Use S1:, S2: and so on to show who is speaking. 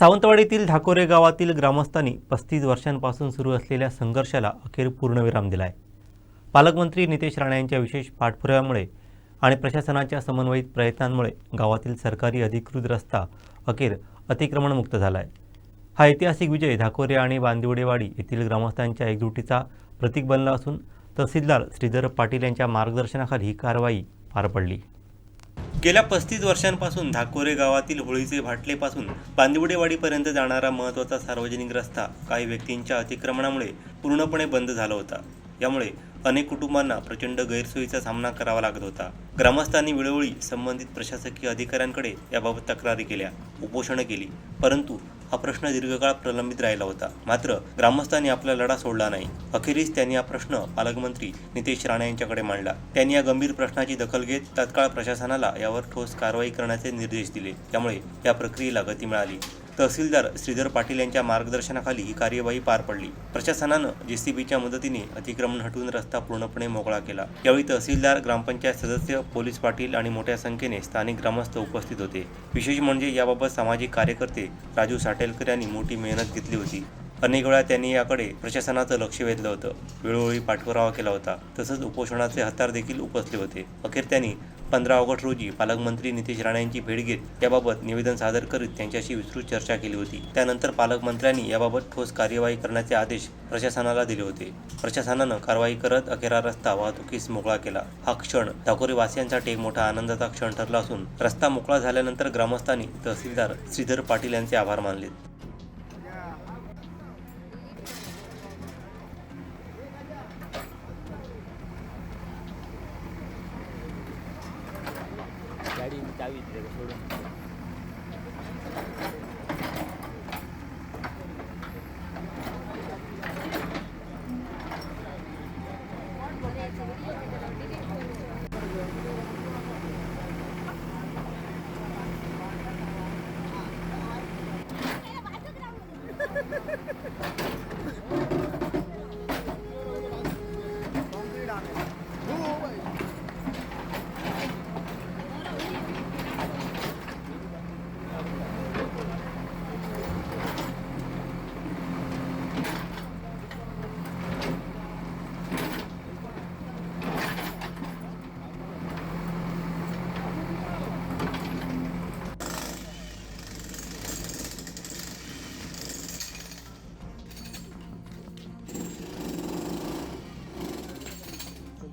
S1: सावंतवाडीतील ढाकोरे गावातील ग्रामस्थांनी पस्तीस वर्षांपासून सुरू असलेल्या संघर्षाला अखेर पूर्णविराम दिलाय. पालकमंत्री नितेश राणे यांच्या विशेष पाठपुराव्यामुळे आणि प्रशासनाच्या समन्वयित प्रयत्नांमुळे गावातील सरकारी अधिकृत रस्ता अखेर अतिक्रमणमुक्त झाला आहे हा ऐतिहासिक विजय धाकोरे आणि बांदिवडेवाडी येथील ग्रामस्थांच्या एकजुटीचा प्रतीक बनला असून तहसीलदार श्रीधर पाटील यांच्या मार्गदर्शनाखाली ही कारवाई पार पडली. गेल्या पस्तीस वर्षांपासून धाकोरे गावातील होळीचे भाटलेपासून बांदिवडेवाडीपर्यंत जाणारा महत्त्वाचा सार्वजनिक रस्ता काही व्यक्तींच्या अतिक्रमणामुळे पूर्णपणे बंद झाला होता. यामुळे अनेक कुटुंबांना प्रचंड गैरसोयीचा सामना करावा लागत होता. ग्रामस्थांनी वेळोवेळी संबंधित प्रशासकीय अधिकाऱ्यांकडे याबाबत तक्रारी केल्या उपोषणं केली परंतु हा प्रश्न दीर्घकाळ प्रलंबित राहिला होता. मात्र ग्रामस्थांनी आपला लढा सोडला नाही. अखेरीस त्यांनी हा प्रश्न पालकमंत्री नितेश राणे यांच्याकडे मांडला. त्यांनी या गंभीर प्रश्नाची दखल घेत तत्काळ प्रशासनाला यावर ठोस कारवाई करण्याचे निर्देश दिले. त्यामुळे या प्रक्रियेला गती मिळाली. तहसीलदार श्रीधर पाटील यांच्या मार्गदर्शनाखाली ही कार्यवाही पार पडली. प्रशासनानं जेसीबीच्या मदतीने अतिक्रमण हटवून रस्ता पूर्णपणे मोकळा केला. यावेळी तहसीलदार ग्रामपंचायत सदस्य पोलीस पाटील आणि मोठ्या संख्येने स्थानिक ग्रामस्थ उपस्थित होते. विशेष म्हणजे याबाबत सामाजिक कार्यकर्ते राजू साटेलकर यांनी मोठी मेहनत घेतली होती. अनेक वेळा त्यांनी याकडे प्रशासनाचं लक्ष वेधलं होतं. वेळोवेळी पाठपुरावा केला होता. तसंच उपोषणाचे हत्यार देखील उपसले होते. अखेर त्यांनी पंधरा ऑगस्ट रोजी पालकमंत्री नितेश राणे यांची भेट घेत याबाबत निवेदन सादर करीत त्यांच्याशी विस्तृत चर्चा केली होती. त्यानंतर पालकमंत्र्यांनी याबाबत ठोस कार्यवाही करण्याचे आदेश प्रशासनाला दिले होते. प्रशासनानं कारवाई करत अखेरा रस्ता वाहतुकीस मोकळा केला. हा क्षण ठाकोरे वासियांसाठी एक मोठा आनंदाचा क्षण ठरला असून रस्ता मोकळा झाल्यानंतर ग्रामस्थांनी तहसीलदार श्रीधर पाटील यांचे आभार मानले चावी दिले सोडून Thank you.